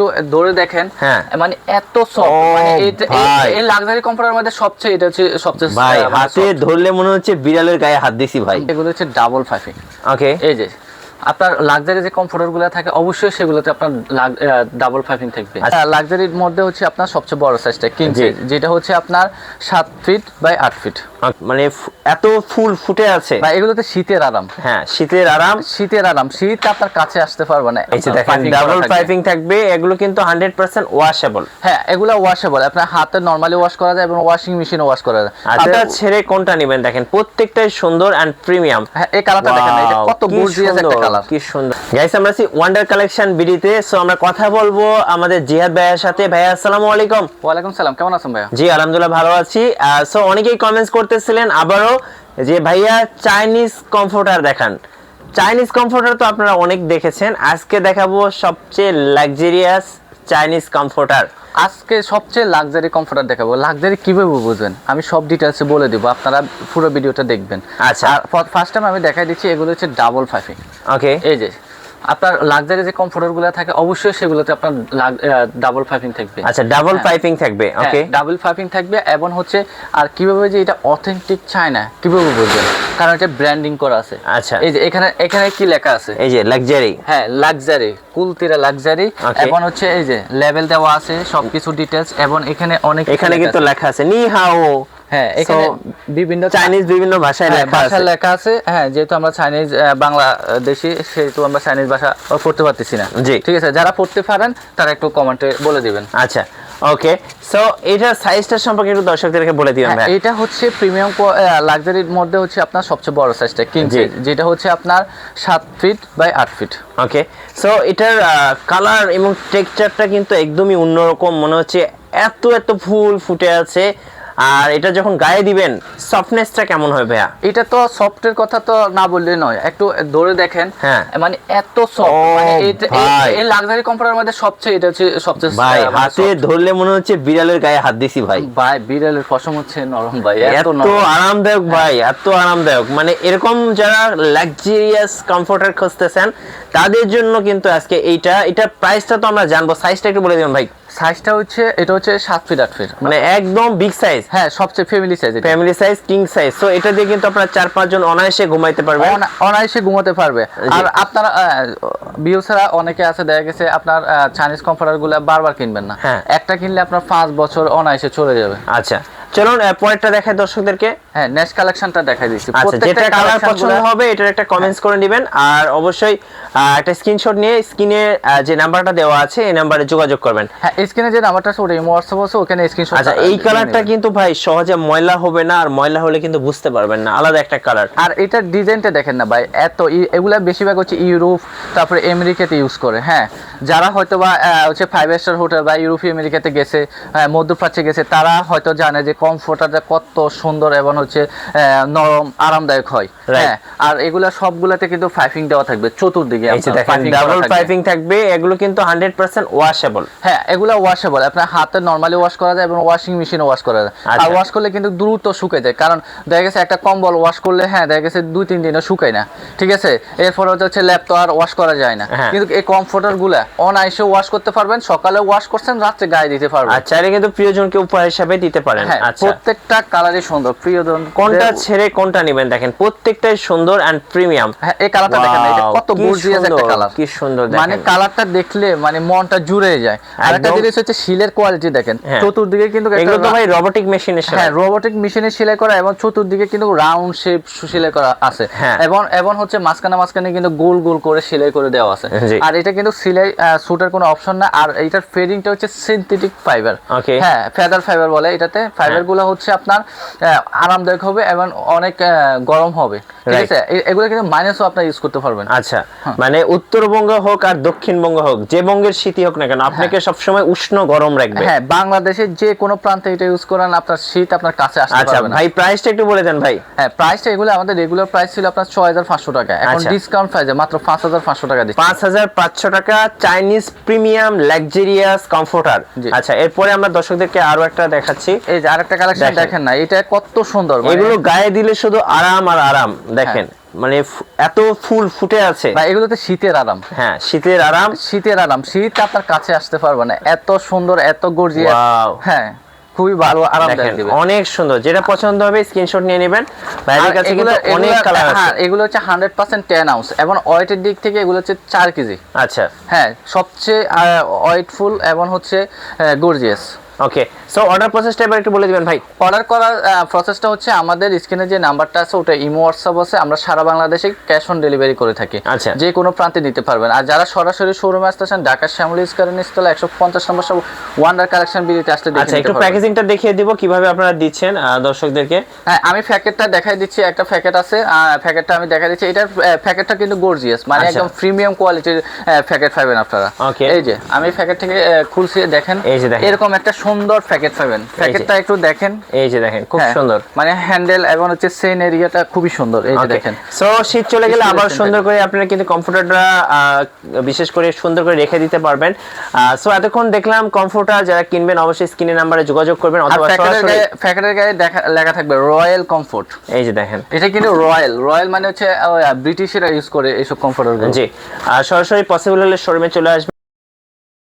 একটু ধরে দেখেন হ্যাঁ। মানে এত সফট মানে এই- লাক্সারি কম্পিউটারের মধ্যে সবচেয়ে এটা হচ্ছে সবচেয়ে ভাই মানে হাতে ধরলে মনে হচ্ছে বিড়ালের গায়ে হাত দিছি ভাই। এগুলো হচ্ছে ডাবল ফাইফিং ওকে এই যে আপনার লাক্সারি যে কমফোর্টারগুলো থাকে অবশ্যই সেগুলোতে আপনার ডাবল ফাইভিং থাকবে। আচ্ছা। লাক্সারির মধ্যে হচ্ছে আপনার সবচেয়ে বড় সাইজটা কিং। যেটা হচ্ছে আপনার সাত ফিট বাই আট ফিট মানে এত ফুল ফুটে আছে? বা এগুলোতে শীতের আরাম। হ্যাঁ শীতের আরাম। শীতের আরাম। শীত আপনার কাছে আসতে পারবে না। এই যে দেখেন ডাবল পাইপিং থাকবে। এগুলো কিন্তু হান্ড্রেড পার্সেন্ট ওয়াশেবল হ্যাঁ এগুলো ওয়াশেবল আপনার হাতে নর্মালি ওয়াশ করা যায় এবং ওয়াশিং মেশিনে ওয়াশ করা যায়। আচ্ছা ছেড়ে কোনটা নেবেন? দেখেন প্রত্যেকটাই সুন্দর এন্ড প্রিমিয়াম হ্যাঁ এই কালারটা দেখেন এটা কত গর্জিয়াস একটা কালার। কি সুন্দর। গাইস আমরা আছি ওয়ান্ডার কালেকশন বিডিতে সো আমরা কথা বলব আমাদের জিহাদ ভাইয়ের সাথে। ভাইয়া আসসালামু আলাইকুম। ওয়ালাইকুম সালাম কেমন আছেন ভাইয়া? জি আলহামদুলিল্লাহ ভালো আছি। সো অনেকেই কমেন্টস করতেছিলেন আবারও যে ভাইয়া চাইনিজ কমফোর্টার দেখান। চাইনিজ কমফোর্টার তো আপনারা অনেক দেখেছেন। আজকে দেখাবো সবচেয়ে লাক্সারিয়াস চাইনিজ কমফোর্টার আজকে সবচেয়ে লাক্সারি কমফোর্টার দেখাবো। লাক্সারি কীভাবে বুঝবেন? আমি সব ডিটেলসে বলে দিব আপনারা পুরো ভিডিওটা দেখবেন। আচ্ছা। ফার্স্ট টাইম আমি দেখাই দিচ্ছি এগুলো হচ্ছে ডাবল ফাইফিং ওকে এই যে আপনার লাক্সারি যে কমফোর্টারগুলো থাকে অবশ্যই সেগুলোতে আপনার ডাবল ফাইফিং থাকবে। আচ্ছা ডাবল হ্যাঁ। পাইপিং থাকবে ওকে ডাবল ফাইপিং থাকবে এবং হচ্ছে আর কীভাবে যে এটা অথেন্টিক চায়না কীভাবে বুঝবেন কারণ এটা ব্র্যান্ডিং করা আছে। আচ্ছা। এই যে এখানে এখানে কি লেখা আছে? এই যে লাক্সারি হ্যাঁ লাক্সারি কুলতিরা লাক্সারি এবং হচ্ছে এই যে লেভেল দেওয়া আছে সবকিছু ডিটেলস এবং এখানে অনেক এখানে কিন্তু লেখা আছে নি হাও হ্যাঁ এখানে বিভিন্ন চাইনিজ বিভিন্ন ভাষায় হ্যাঁ, লেখা ভাষা লেখা আছে। হ্যাঁ যেহেতু আমরা চাইনিজ বাংলাদেশি সেহেতু আমরা চাইনিজ ভাষা পড়তে পারতেছি না। জি। ঠিক আছে যারা পড়তে পারেন তারা একটু কমেন্টে বলে দিবেন। আচ্ছা ওকে সো এটার সাইজটা সম্পর্কে একটু দর্শকদেরকে বলে দিবেন হ্যাঁ, ভাই এটা হচ্ছে প্রিমিয়াম লাক্সারির মধ্যে হচ্ছে আপনার সবচেয়ে বড় সাইজটা কিং যেটা হচ্ছে আপনার সাত ফিট বাই আট ফিট ওকে সো এটার কালার এবং টেক্সচারটা কিন্তু একদমই অন্যরকম। মনে হচ্ছে এত এত ফুল ফুটে আছে। আর এটা যখন গায়ে দিবেন সফটনেসটা কেমন হবে ভাইয়া? এটা তো সফটের কথা তো না বললে নয়। একটু ধরে দেখেন হ্যাঁ। মানে এত সফট মানে এটা এই- লাক্সারি কম্পিউটার মধ্যে সবচেয়ে এটা হচ্ছে সবচেয়ে ভাই মানে হাতে ধরলে মনে হচ্ছে বিড়ালের গায়ে হাত দিছি ভাই। ভাই বিড়ালের পশম হচ্ছে নরম ভাই এত আরামদায়ক ভাই এত আরামদায়ক। মানে এরকম যারা লাক্সারিয়াস কমফোর্টার খুঁজতেছেন তাদের জন্য কিন্তু আজকে এইটা এটার প্রাইসটা তো আমরা জানব সাইজটা একটু বলে দিবেন ভাই। সাইজটা হচ্ছে এটা হচ্ছে সাত ফিট আট ফিট মানে একদম বিগ সাইজ হ্যাঁ সবচেয়ে family size family size king size so এটা দিয়ে কিন্তু আপনারা চার পাঁচজন অনায়াসে ঘুমাইতে পারবেন অনায়াসে ঘুমাতে পারবে। আর আপনারা বিউসারা অনেকে আছে দেখা গেছে আপনার চাইনিজ কম্পিউটারগুলো বারবার কিনবেন না। হ্যাঁ। একটা কিনলে আপনার পাঁচ বছর অনায়াসে চলে যাবে। আচ্ছা। চলুন পরেরটা দেখাই দর্শকদেরকে। হ্যাঁ নেক্সট কালেকশনটা দেখাই দিচ্ছি। আচ্ছা প্রত্যেকটা কালার পছন্দ হবে এটার একটা কমেন্টস করে নেবেন। আর অবশ্যই একটা স্ক্রিনশট নিয়ে স্ক্রিনে যে নাম্বারটা দেওয়া আছে এই নাম্বারে যোগাযোগ করবেন। হ্যাঁ স্ক্রিনে যে নাম্বারটা আছে ওটা আছে ওখানে স্ক্রিনশট আচ্ছা এই কালারটা কিন্তু ভাই সহজে ময়লা হবে না আর ময়লা হলে কিন্তু বুঝতে পারবেন না আলাদা একটা কালার আর এটার ডিজাইনটা দেখেন না ভাই এত এগুলা বেশিরভাগ হচ্ছে ইউরোপ তারপরে আমেরিকাতে ইউজ করে হ্যাঁ। যারা হয়তো বা হচ্ছে ফাইভ স্টার হোটেল বা ইউরোপ আমেরিকাতে গেছে মধ্যপ্রাচ্যে গেছে তারা হয়তো জানে যে কমফোর্টারটা কত সুন্দর এবং হচ্ছে নরম আরামদায়ক হয়। হ্যাঁ আর এগুলা সবগুলাতে কিন্তু পাইপিং দেওয়া থাকবে চতুর্দিকে ডাবল পাইপিং থাকবে। এগুলো কিন্তু হান্ড্রেড পার্সেন্ট ওয়াশেবল হ্যাঁ এগুলো ওয়াশেবল আপনার হাতে নর্মালি ওয়াশ করা যায় এবং ওয়াশিং মেশিনে ওয়াশ করা যায়। আর আচ্ছা। ওয়াশ করলে কিন্তু দ্রুত শুকায় যায় কারণ দেখা গেছে একটা কম্বল ওয়াশ করলে হ্যাঁ দেখা গেছে দুই তিন দিনে শুকায় না ঠিক আছে? এরপরে হচ্ছে ল্যাপ তো আর ওয়াশ করা যায় না। হ্যাঁ। কিন্তু এই কমফোর্টারগুলা অনায়াসে ওয়াশ করতে পারবেন সকালে ওয়াশ করছেন রাত্রে গায়ে দিতে পারবেন। আচ্ছা এটা কিন্তু প্রিয়জনকে উপহার হিসাবে দিতে পারেন। হ্যাঁ আচ্ছা। প্রত্যেকটা কালারই সুন্দর প্রিয়জন কোনটা ছেড়ে কোনটা নেবেন দেখেন প্রত্যেকটাই সুন্দর এন্ড প্রিমিয়াম হ্যাঁ এই কালারটা দেখেন এটা কত গর্জিয়াস একটা কালার কি সুন্দর মানে কালারটা দেখলে মানে মনটা জুড়ে যায়। আর একটা জিনিস হচ্ছে শিলের কোয়ালিটি দেখেন হ্যাঁ। চতুর্দিকে কিন্তু এগুলো তো ভাই রোবোটিক মেশিনের সাথে হ্যাঁ রোবোটিক মেশিনে সেলাই করা এবং চতুর্দিকে কিন্তু রাউন্ড শেপ সেলাই করা আছে। হ্যাঁ। এবং এবং হচ্ছে মাঝখানে মাঝখানে কিন্তু গোল গোল করে সেলাই করে দেওয়া আছে। আর এটা কিন্তু সেলাই সুটের কোনো অপশন না। আর এটার ফেডিংটা হচ্ছে সিনথেটিক ফাইবার হ্যাঁ ফেদার ফাইবার বলে এটাতে। ফাইবারগুলো হচ্ছে আপনার আহ, আরামদায়ক হবে এবং অনেক গরম হবে। ঠিক আছে? এগুলো কিন্তু মাইনাসও আপনার ইউজ করতে পারবেন। আচ্ছা। মানে উত্তরবঙ্গ হোক আর দক্ষিণবঙ্গ হোক যে বঙ্গের শীতই হোক না কেন আপনাকে সবসময় উষ্ণ গরম রাখবে। হ্যাঁ বাংলাদেশের যে কোনো প্রান্তে এটা ইউজ করেন আপনার শীত আপনার কাছে আসতে আচ্ছা পারবে না। ভাই প্রাইসটা একটু বলে দেন ভাই। হ্যাঁ প্রাইসটা এগুলো আমাদের রেগুলার প্রাইস ছিল আপনার ছয় হাজার পাঁচশো টাকা। এখন আচ্ছা। ডিসকাউন্ট প্রাইসে মাত্র পাঁচ হাজার পাঁচশো টাকা দিচ্ছি। পাঁচ হাজার পাঁচশো টাকা চাইনিজ প্রিমিয়াম লাক্সারিয়াস কমফোর্টার আচ্ছা এরপরে আমরা দর্শকদেরকে আরও একটা দেখাচ্ছি। এই যে আরেকটা কালেকশন। দেখেন না এটা কত সুন্দর। মানে- এগুলো গায়ে দিলে শুধু আরাম আর আরাম দেখেন। মানে এত ফুল ফুটে আছে। বা এগুলোতে শীতের আরাম। হ্যাঁ শীতের আরাম। শীতের আরাম। শীত আপনার কাছে আসতে পারবে না। এত সুন্দর এত গর্জিয়াস হ্যাঁ খুবই ভালো আরামদায়ক দেখেন দিবে। অনেক সুন্দর। যেটা পছন্দ হবে স্ক্রিনশট নিয়ে নেবেন। ভাইয়ের কাছে কিন্তু অনেক কালার হ্যাঁ এগুলো হচ্ছে হান্ড্রেড পার্সেন্ট টেন আউন্স এবং ওয়েটের দিক থেকে এগুলো হচ্ছে চার কেজি। আচ্ছা। হ্যাঁ সবচেয়ে ওয়েটফুল এবং হচ্ছে গর্জিয়াস ওকে সো অর্ডার প্রসেসটা এবার একটু বলে দিবেন ভাই অর্ডার করার প্রসেসটা হচ্ছে আমাদের স্ক্রিনে যে নাম্বারটা আছে ওটা ইমো হোয়াটসঅ্যাপ আছে আমরা সারা বাংলাদেশে ক্যাশ অন ডেলিভারি করে থাকি আচ্ছা। যে কোনো প্রান্তে নিতে পারবেন আর যারা সরাসরি শোরুমে আসতেছেন ঢাকার শ্যামলী স্কোয়ারের নিচতলা একশো পঞ্চাশ নম্বর সব ওয়ান্ডার কালেকশন বিলিতে আসতে আচ্ছা একটু প্যাকেজিংটা দেখিয়ে দিব কীভাবে আপনারা দিচ্ছেন দর্শকদেরকে হ্যাঁ আমি প্যাকেটটা দেখাই দিচ্ছি একটা প্যাকেট আছে প্যাকেটটা আমি দেখাই দিচ্ছি এটার প্যাকেটটা কিন্তু গর্জিয়াস মানে আচ্ছা। একদম প্রিমিয়াম কোয়ালিটির প্যাকেট পাবেন আপনারা. এই যে আমি প্যাকেট থেকে খুলছি দেখেন এই যে দেখেন। এরকম একটা সুন্দর প্যাকেট পাবেন। প্যাকেটটা একটু দেখেন। এই যে দেখেন খুব হ্যাঁ, সুন্দর। মানে হ্যান্ডেল এবং হচ্ছে সেন এরিয়াটা খুবই সুন্দর। এই যে দেখেন। সো শীত চলে গেলে আবার সুন্দর করে আপনারা কিন্তু কমফোর্টারটা বিশেষ করে সুন্দর করে রেখে দিতে পারবেন। সো এতক্ষণ দেখলাম কমফোর্টার যারা কিনবেন অবশ্যই স্ক্রিনের নাম্বারে যোগাযোগ করবেন অথবা প্যাকেটের সরাসরি গায়ে প্যাকেটের গায়ে দেখা লেখা থাকবে রয়্যাল কমফোর্ট এই যে দেখেন। এটা কিন্তু রয়্যাল রয়্যাল মানে হচ্ছে ব্রিটিশরা ইউজ করে এইসব কমফোর্টার জি। আর সরাসরি পসিবল হলে শোরুমে চলে আসবেন।